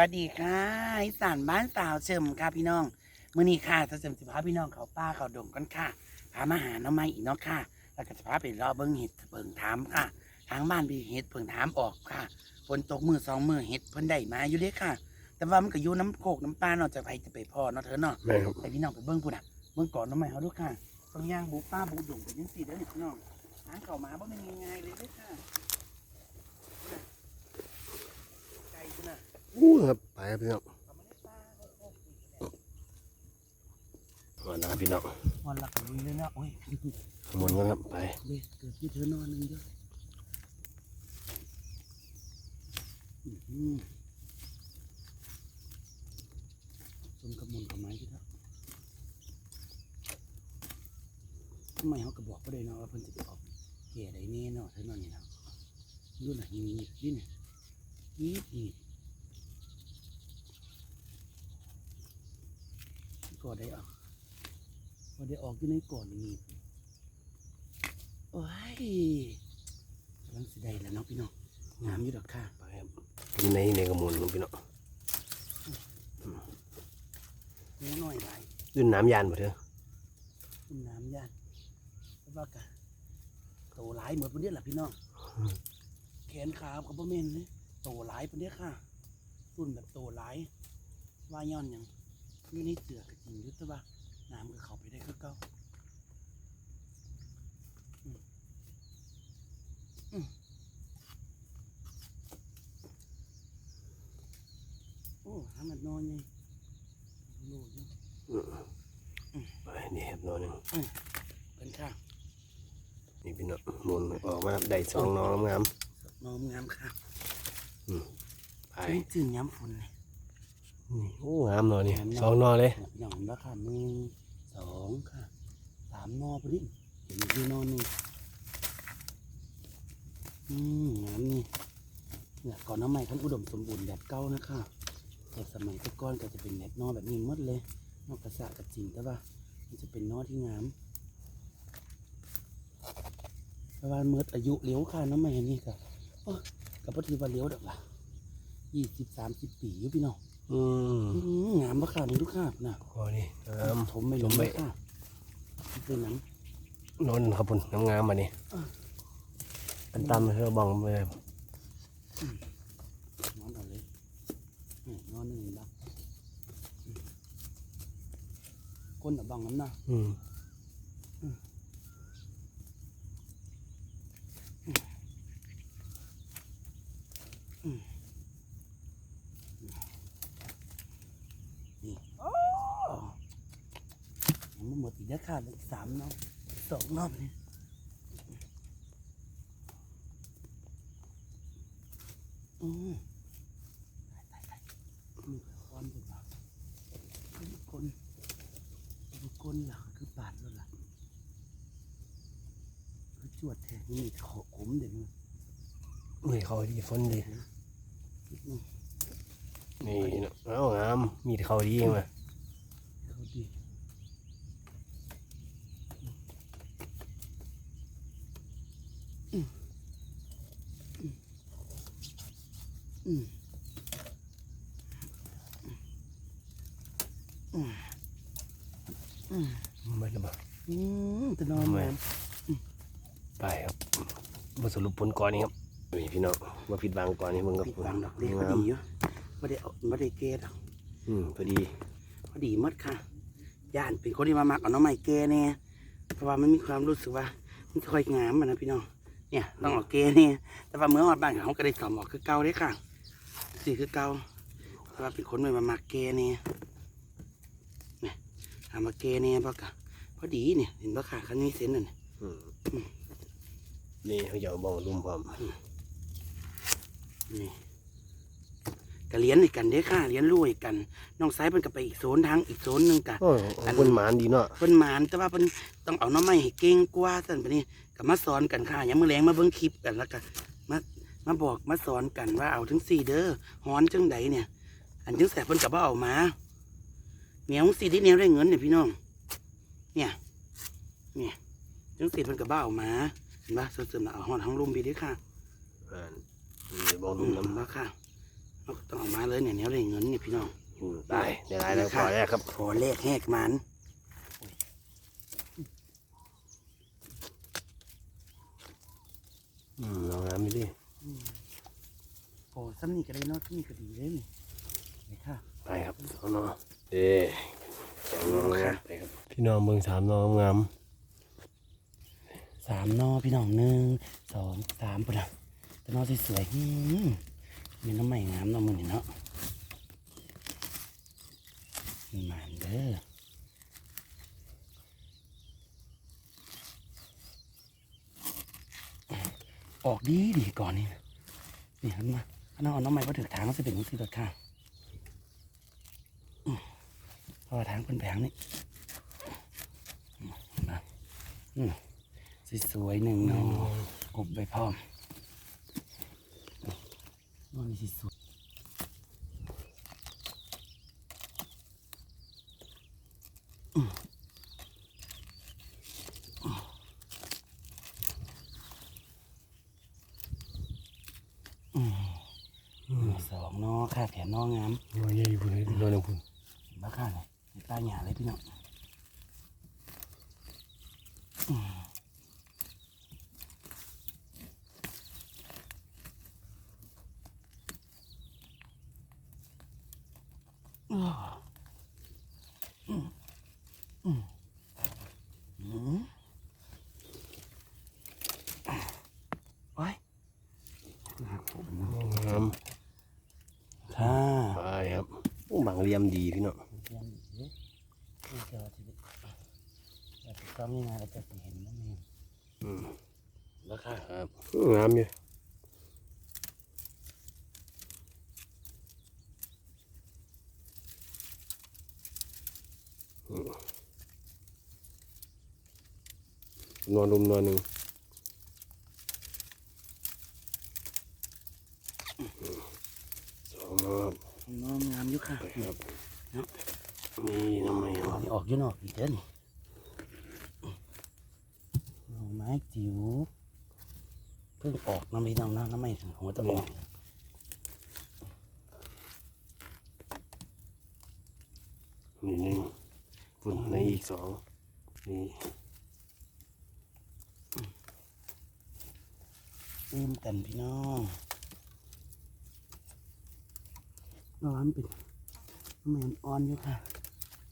วัสดีค่ะอีสานบ้านสาวเฉิมค่ะพี่น้องมื้อนี้ค่ะสาวเฉิมสิพาพี่น้องเขาป้าเขาดงกันค่ะพามาหาหน้องไม้อีกเนาะค่ะ แล้วก็จะพาไปรอเบิ้งเห็ดเปิงถามค่ะ ทางบ้านมีเห็ดเปิงถามออกค่ะฝนตกมือสองมือเห็ดเพิ่นได้มาอยู่เด้ค่ะ แต่ว่ามันก็อยู่น้ำโคกน้ำปลาเนาะจะไปจะไปพ่อเนาะเธอเนาะแม่ครับแต่พี่น้องไปเบิ้งปุ่นอะเบิ้งก่อนหน้องไม้เขาดูค่ะต้องย่างบูป้าบูดงไปยังสี่เด้อนี่พี่น้องหางเก่ามาบ่แม่นง่ายๆเลยเด้อค่ะไก่พุ่นน่ะ อู้ครับไปครับพี่น้องเอามาในป่าโคกๆนี่แหละมานะครับพี่น้องวันหลักลุยเลยเนาะโอ้ยขมวนกันครับไปเด็กเกิดที่เธอนอนหนึงด้วยอื้อหือสมกับมนต์กับไม้ที่เท่าทำไมเขาก็บอกก็ได้เนาะว่าเพิ่นจะไปออกแก่ได้แน่เนาะเธอนอนนี่เนาะดูหน่ะนี่นี่นี่นี่นี่ นี่ก็ได้ออกก็ได้ออกอยู่ในก่อนนี่โอ้ยกำลังสิได้แล้วเนาะพี่น้องน้ำอยู่ดอกค่ะไปครับอยู่ในในขมวนครับพี่น้องเนื้อน้อยหลายดูน้ำยานบ่เถอะขึ้นน้ำย่านแต่ว่ากะโตหลายเหมือนปนเนี้ยแหละพี่น้องแขนขากับพ่อเมนเลยโตหลายปนเนี้ยค่ะรุ่นแบบโตหลายว่าย้อนหยัง อยู่ในเสือกจริงอยุแต่ว่าน้ำก็เข้าไปได้คือเก่าอืมอืมโอ้หามันนอนไงโลดอยู่ไปนี่ครับนอนหนึงเป็นค่ะนี่พี่น้องหมุนออกมาได้สองน้องงามนอมงามค่ะๆไปเป็นจื่นย้ำฝนเลย นี่โอ้งามนอนนี่งามเนาะสองนอเลยอย่างละค่ะหนึ่งสองค่ะสามนอพอดีเห็นที่นอนนี่อืมงามนี่เนี่ยก่อนน้ำใหม่ขั้นอุดมสมบูรณ์แบบเก่านะคะแต่สมัยแต่ก่อนก็จะเป็นแบบนอแบบนี้หมดเลย นอกกระสะกับจริงแต่ว่ามันจะเป็นนอที่งามแต่ว่าเมื่ออายุเลี้ยวค่ะน้ำใหม่อันนี้ก็เอ้อกับพอดีว่าเลี้ยวดอกละยี่สิบสามสิบปีอยู่พี่น้อง อืมอืมงามปะค่ะนี่ลูกค้าน่ะพอนี่งามถมไม่ลงถมไม่เลยค่ะนี่เป็นหนังนอนครับพุ่นงามๆมานี่อะอันตามเธอบังไปเลยนอนเอาเลยนี่นอนหนึ่งบังอืมก้นเอาบังน้ำหน้าอืม นี่อ๋อยังไม่ หมดอีกนะค่ะเหลืออีกสามน้องสองรอบเนี่ยอืมตายตายตายมือคอนไปบ้างมือคนมือคนหลังคือปาดแล้วล่ะคือจวดแทงนี่ขอขมเดี๋ยวนี้เฮ้ยเขาดีฝนดีนี่เนะเอ้างามมีเขาดีมาเขาดีอืมอืมอืมอืม อืมไม่ละบ้างอืมจะนอนแมนไปครับมาสรุปผลก่อนนี่ครับนี่พี่น้องมาผิดหวังก่อนนี่มึงกับปิดบังดอกเด็กพอดีอยู่ไม่ได้เอาไม่ได้เกตหรอกอืมพอดีพอดีหมดค่ะย่านเป็นคนที่มามักเอาน้องใหม่แกเนี่ยเพราะว่ามันมีความรู้สึกว่ามันค่อยงามอะนะพี่น้องเนี่ยต้องเออกแกเนี่ยแต่ว่าเมื่อออดบ้านเขาก็ได้สอมออกคือเก่าเลยค่ะสีคือเก่าเพราะว่าเป็นคนไม่มามักแกเนี่ยเนี่ย ทำมาแกเนี่ยเพราะกะพอดีเนี่ยเห็นปะค่ะคันนี้เส้นน่ะเนี่ยอืมนี่เขาจะเอาบองลุมพร้อมนี่ก็เลี้ยนอีกกันเด้อค่ะเลี้ยนรู้อีกกันน้องไซเป็นกับไปอีกโซนทางอีกโซนหนึ่งกะโอ้ยขอบคุณหมานดีเนาะเพิ่นหมานแต่ว่าเพิ่นต้องเอาน้ำไม้ให้เก่งกว่าสั่นไปนี่ก็มาสอนกันค่ะยามมื้อแลงมาเบิ่งคลิปกันแล้วก็มามาบอกมาสอนกันว่าเอาถึงสี่เด้อฮ้อนจังใดเนี่ย อันจังแสบเพิ่นก็บ่เอามา เหนียวสี่ที่เหนียวได้เงินเนี่ยพี่น้อง เนี่ย เนี่ยจังสี่เพิ่นก็บ่เอามา เห็นปะเสริมๆน่ะเอาฮ้อนทั้งลุมไปเด้อค่ะอ่านี่บองอืลุมมน้ำแล้วค่ะเราก็ต้องเอามาเลยเนี่ยเนี้ยเลยเงินนี่พี่น้องอืมไปเดี๋ยวได้แล้วพอแล้วครับขอเลขแหกมันอืมเอาน้ำไปดิโอ้ซ้ำนี่ก็ได้เนาะซ้ำนี่ก็ดีเลยนี่นี่ค่ะ ไปครับเอาเนาะ เอ๊ะสองน้องครับไปครับพี่น้องเบิ่งสามน้องงามสามนอพี่น้องหนึ่งสองสามปุ่นนะแต่นอสวยๆหืมมีน้ำใหม่งามเนาะมือนี่เนาะมีหมานเด้อออกดีดีก่อนนี่นะนี่หันมาอันนั้นเอาน้ำใหม่มาถือทางมันจะเป็นสีรถค่ะอืม เพราะว่าทางเป็นแผงนี่อืมเห็นปะอืมสวยๆหนึ่งเนาะอบไปพร้อมนอนสิสุดสองนอค่ะแถมนองาม น้อยใหญ่พุ่นเลยน้อยหนึงพุ่น บ้าค่ะเลยใต้หยาเลยพี่น้องอ้ออืมอืมอืมโอ้ยนะครับผมเนาะ งาม ค่ะ ไปครับโอ้บาง เหลี่ยมดีพี่น้องเรียนดีนี่เจอทีเดียวอยากจะซ้อมยังไงเราจะเห็นนั่นเองอืมแล้วค่ะครับงามอยู่อืมนอนรุมนอนหนึ่งอืมสองนอน น้องงามอยู่ ค่ะไปครับนี่ทำไมอ๋ออะนี่ออกอยู่นอกอีกเด้อนี่หน่อไม้จิ๋วเพิ่งออกน้ำไม่น้องนะน้ำไม่ถึงหัวตะมองนี่หนึ่งฝุ่นในอีกสองนี่อืมกันพี่น้องร้อนเป็น น้ำมันอ่อนอยู่ค่ะ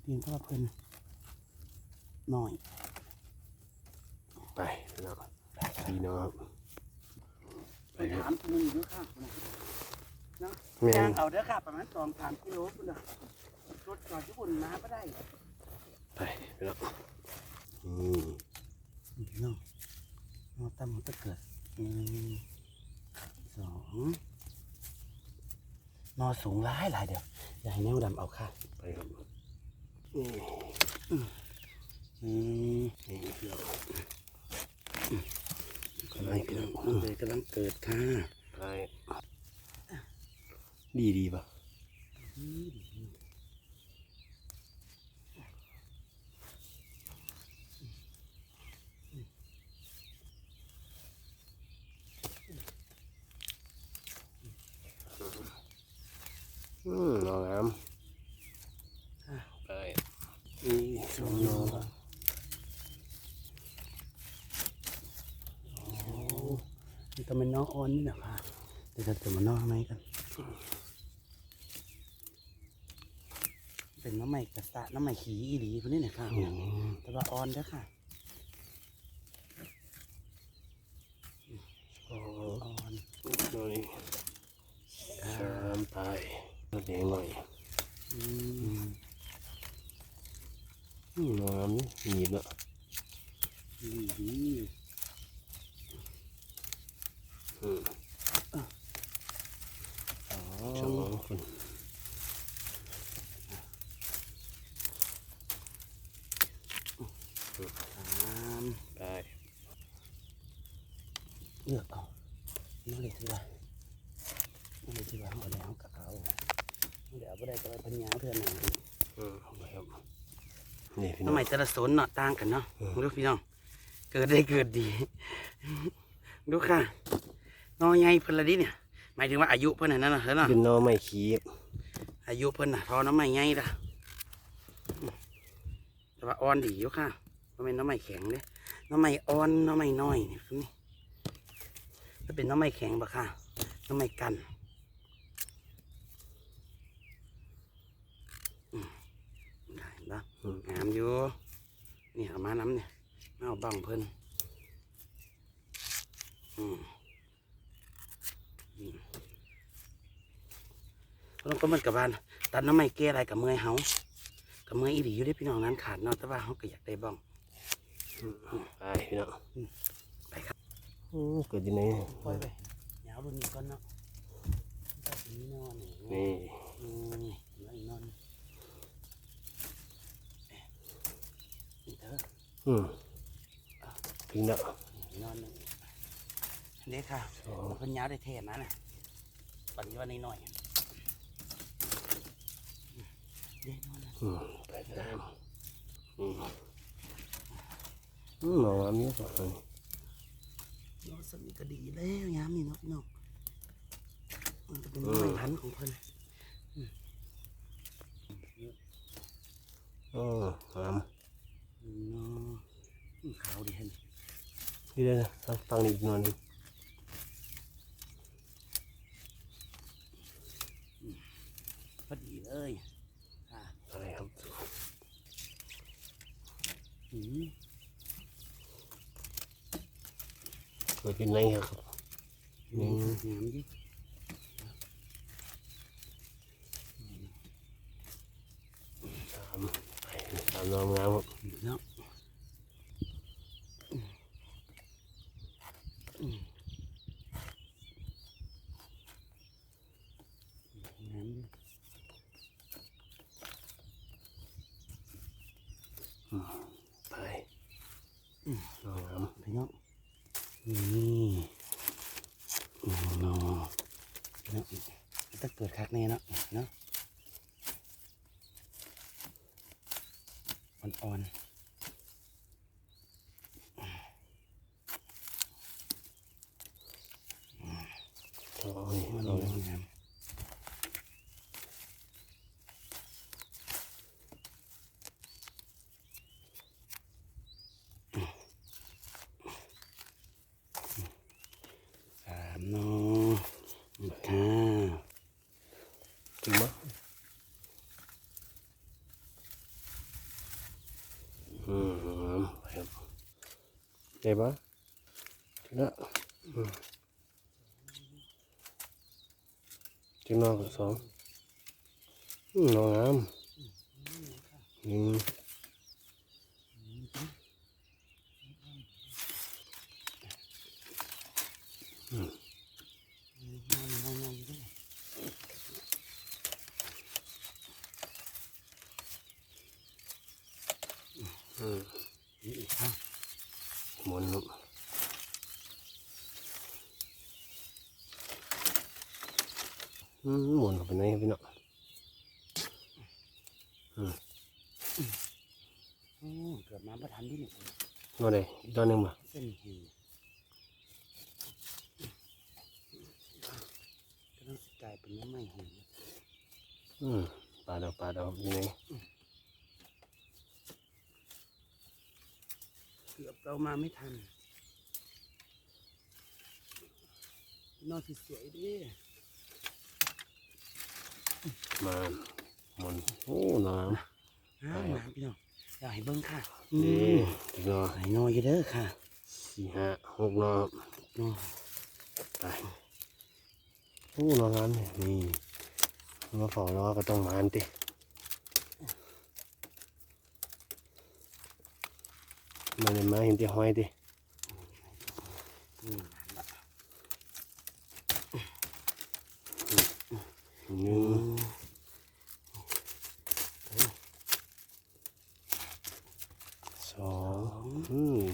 เพียงเท่าเพิ่นหน่อย ไปพี่น้องพี่น้องไปคถารับมคุณอยู่ด้วยค่ะแม่ย่างงเอาเด้อค่ะประมาณสองสามกิโลคุณน่ะรถจอดที่บนมาก็ได้ ไปพี่น้องอืมนี่พี่น้องนอตั้มมันจะเกิดหนึ่งสองนอสูงหลายหลายเดียวอ ย่าให้แนวดำเอาค่ะไปครับนี่อืมนี่พี่น้องกำลังพี่น้องน้องเลยกำลังเกิดค่ะไปดีดีป่ะอืมนอนน้ำไปนี่สองนอน โอ้นี่ก็เป็นน้ องอ่อนนี่นะคะเดี๋ยวจะเติมมาน้องข้างในกัน เป็นน้ำใหม่กระสะน้ำใหม่ขี้อีหลีคนนี้เนี่ยค่ะอืมแต่ว่าอ่อนเด้อค่ะสองอ่อนหน่อยสามไปตัวเด็กหน่อยอืมอืมนอนนี่หนีบเนาะ ดีดี อืม สอ สอง งคน สาม ไป เลือกเอาน้องเล็กสิว่าน้องเล็กสิว่าเอาแล้วกับเขาเดี๋ยวไม่ได้ก็ไปพันยาวเพื่อนหน่อยอืมไปครับนี่พี่น้น้อองงใหม่แต่ละโซนเนาะต่างกันเนาะอืมดูพี่น้อง เกิดได้เกิดดี ดูค่ะนอใหญ่เพิ่นละดิเนี่ยหมายถึงว่าอายุเพิ่นน่ะนั่นน่ะเห็นเนาะเป็นหนอไม่ขี้อายุเพิ่นน่ะทอน้ำใหม่ใหญ่ละแต่ว่าอ่อนดีอยู่ค่ะบ่แม่นน้ำใหม่แข็งเด้น้ำใหม่อ่อนน้ำใหม่น้อยนี่คือนี่ ถ้าเป็นน้ำใหม่แข็งบ่ค่ะ น้ำใหม่กันอืมได้เห็นปะอืมงามอยู่ นี่เอามาน้ำเนี่ยมาเอาบังเพิ่นอืมอืมแล้วก็มันกับบ้านตัดน้ำไม่แก้อะไรกับเมื่อยเฮากับเมื่อยอีหลีอยู่ได้พี่น้องนั้นขาดเนาะแต่ว่าเฮาก็อยากได้บ้องไปพี่น้องไปครับโอ้ เกิดยังไงปล่อยไปยาวรุ่นนี้ก่อนเนาะตัดนี้นอนนี่นี่อืมนี่แล้วอีกนอนนี่เถอะอืมถึงแล้วนอนหนึ่งเด็กค่ะเพิ่นยาวได้เทศนะน่ะปันนี้ว่าน้อยเด็กนอนนะอืมไปตามอืมอืมหนอมีก่อน นอนสนิทก็ดีแล้วยามนี่เนาะพี่น้องมันก็เป็นไม้พันธุ์ของเพิ่นโอ้งามอืมเนาะอืมขาวดีเห็นนี่เลยนะฟังอีกหน่อยหนึงพอดีเลยค่ะอะไรครับ อืม เกิดเป็นไงครับนี่งามดิสามไปสามหนองามครับ เนาะอืมงามดิ ไปหนองาม พี่น้อง นี่โอ้โหเนาะถ้าเกิดคักแน่เนาะเนาะอ่อนโอ้ย ๆมัน หนองาม งามสามเนาะค่ะ ถึงมั้ยอืมงามไปครับ ได้ปะถึงแล้วอืมถึงนอกสองหนองามหนึ่ง อืม นี่อีกครับ หมุนครับอืม หมุนเข้าไปไหนครับพี่น้องโอ้เกิดมาประทันที่นี่นอนเลยอีกตอนหนึ่งบ่เส้นหิวก็ต้องกลายเป็นน้ำไม่หิวอืมปลาดอกปลาดอกยังไงเกือบเรามาไม่ทันนอนสวยๆดิ มาหมุนโอ้หนองห้ามน้ำพี่น้องอยากให้เบิ้งค่ะนี่อีกหนอไหนนอนอยู่เด้อค่ะสี่ห้าหกหนอครับนอนไปโอ้หนองามเนี่ยนี่มาฝอล้อก็ต้องมาอันติมาเลยมาเห็นที่ห้อยติอืม หนึ่งสองอืม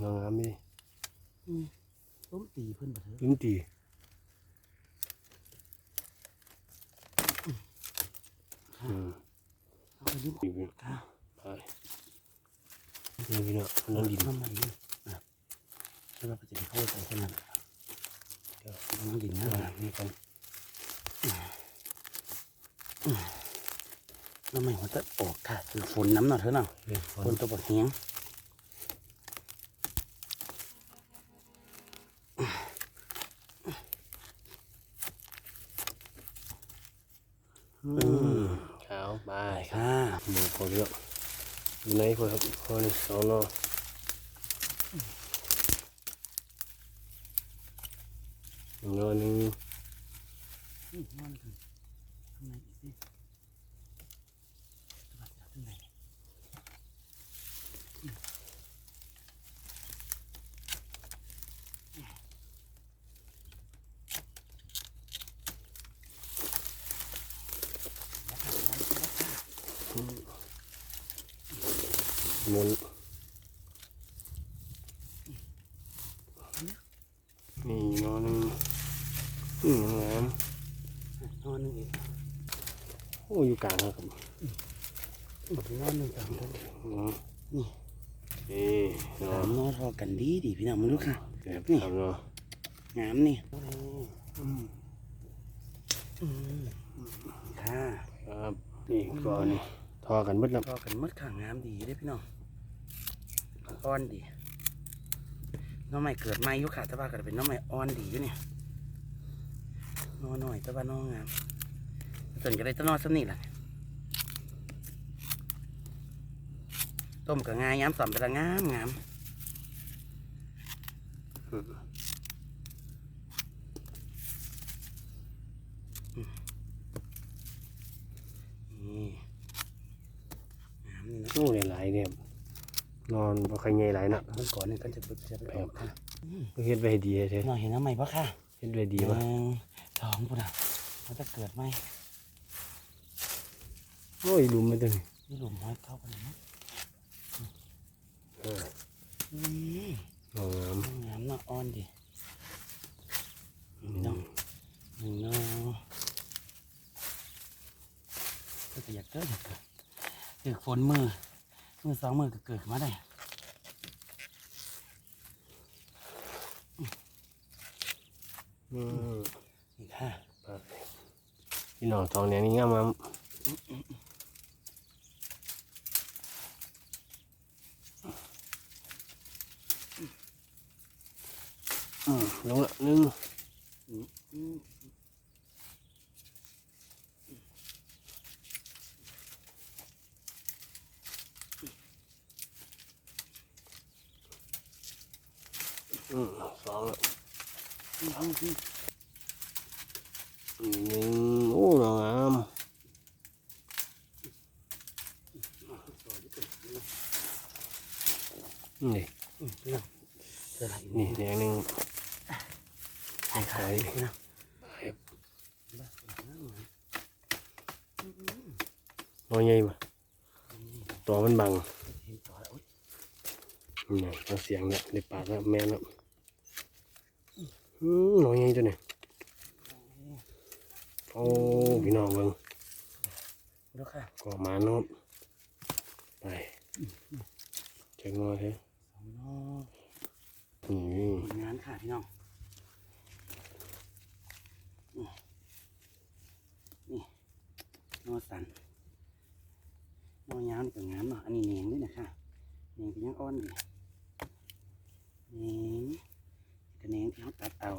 สา มอืมอ่าเป็นไงอีกครับอืมนอนนอนงามดิต้มตีเพิ่นบ่เถอะลิ้นตีอืมเอาไปยิ้มนี่พี่ค่ะไปนี่พี่เนาะอันนั้นดินน้ำใหม่นี่อะแล้วเราก็จะไปเข้าใส่แค่นั้นแหละเดี๋ยวน้ำดินนะอ่านี่กันน้ำใหม่หัวตะออกค่ะคือฝนน้ำหน่อยเถอะเนาะเฮ้ยฝฝนนตัวบดเฮียงอื อื ม มขาวไป ไปค่ะ หมูพอเยอะ อยู่ไหนพอครับพอนี่สองเนาะอีกเนาะหนึง อืมนอนกันข้างในอีกสิจะมาจากข้างในแล้วค่ะแล้วค่ะ หมุน นี่เนาะหนึงอืมงามนอนหนึ่งอีกโอ้อยู่กลางครับนอนหนึ่งสามเท่าเนาะนี่นี่สาเนาะมนอนพอกันดีดีพี่น้องมาดูค่ะแบบทำเนาะงามนี่อืมอืมค่ะครับนี่ก็นี่ทอกันเบิดแล้วพอกันหมดค่ะงามดีเด้อพี่น้อง อ่อนดีน้องใหม่เกิดใหม่ยุค่ะแต่ว่าก็เป็นน้องใหม่อ่อนดีอยู่เนี่ยนอหน่อยแต่ว่าน้องงามส่วนก็ได้ตะนอสำนี่แหละต้มกับงายย้ำสอมไปละงามงามนี่น้ำนี่นะโอ้หลายเนี่ย นอนบ่ใครใหญ่หลายนะเมื่อก่อนเนี่ยก็จะบึกจะไปออกค่ะเฮ็ดไว้ให้ดีแท้หน่อยเห็นน้ำใหม่ปะค่ะเฮ็ดไว้ดีหป่ะนึ่งสองปุ่นอะมันจะเกิดไหมโอ้ยลุมไม่ตึงนี่หลุมห้อยเข้าไปเลยนะเออนี่เอางามน้ำเนาะอ่อนดิอืพี่น้องมหนึ่งเนาะก็จะอยากเกิดอยากเกิดเกิดฝนมือ มือสองมือก็เกิดขึ้นมาได้อืมอีกค่ะไปพี่น้องทองแดงนี่งามงามอืมลงละหนึ่ง อืมอืม อืมส องละอืมอืมอืมหนึ่งโอ้งามนี่อืมพี่น้องเจออะไรอีกนี่แดงหนึ่งไอ้ไข่พี่น้องน้อยใหญ่ป่ะตัวมันบังเห็นต่อแล้วโอ๊ยนี่นะเอาเสียงเนี่ยในปากแล้วแม่นแล้ว อืมน้อยใหญ่ตัวเนี่ยโอ้พี่น้องเบิ่งดูค่ะก็มาเนาะไปจักหน้อยเฮ้ยสองนอกนี่งานค่ะพี่น้องอืมนี่นอสันนอยาวนี่ก็งามเนาะอันนี้แหนงด้วยนะคะแหนงเป็นยังอ่อนดีแหนงกับแหนงที่เขาตัดเอา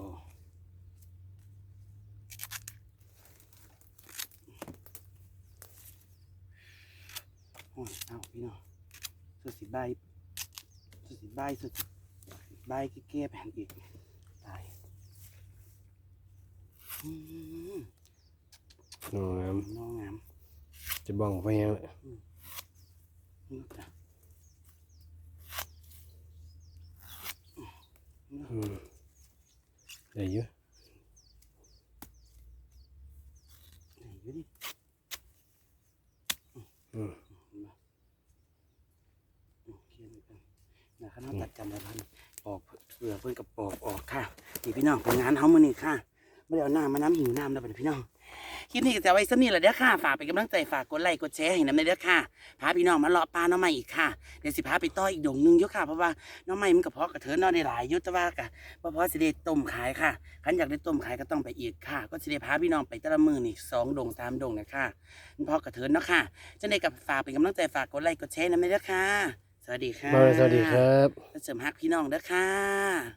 โอ้ยเอา พี่น้องสุดสิใบายสุดสิใบายสุดสิใบายเก้ๆแผ่นอีกตายอืมน้องงามน้องงามจะบ้องไปยังนี่จ้ะอืมได้อยู่ไหนอยู่ดิอืมมาโอเคเลยกันนะครับ เราตัดกันแล้วพันปอกเสือเพิ่นกับปอกออกค่ะนี่พี่น้องเป็นงานเฮามื้อนี้ค่ะไม่ได้เอาน้ำมาน้ำหิวน้ำแล้วเป็นพี่น้องคลิปนี้ก็จะไว้สนี่แหละเด้อค่ะฝากเป็นกำลังใจฝากกดไลค์กดแชร์ให้น้ำในเด้อค่ะพาพี่น้องมาเลาะปลาน้องใหม่อีกค่ะเดี๋ยวสิพาไปต่ออีกดงหนึงอยู่ค่ะเพราะว่าน้องใหม่มันกระเพาะกระเทินนอนได้หลายยุตว่ากะบ่พอสิได้ต้มขายค่ะคันอยากได้ต้มขายก็ต้องไปอีกค่ะ ก็สิได้พาพี่น้องไปต่ละมือนี่สองดงสามดงนะคะมันพอกระเทินเนาะค่ะจังไดกับฝากเป็นกำลังใจฝากกดไลค์กดแชร์น้ำในเด้อค่ะ วัสดีค่ะมาสวัสดีครับและเสริมฮักพี่น้องเด้อค่ะ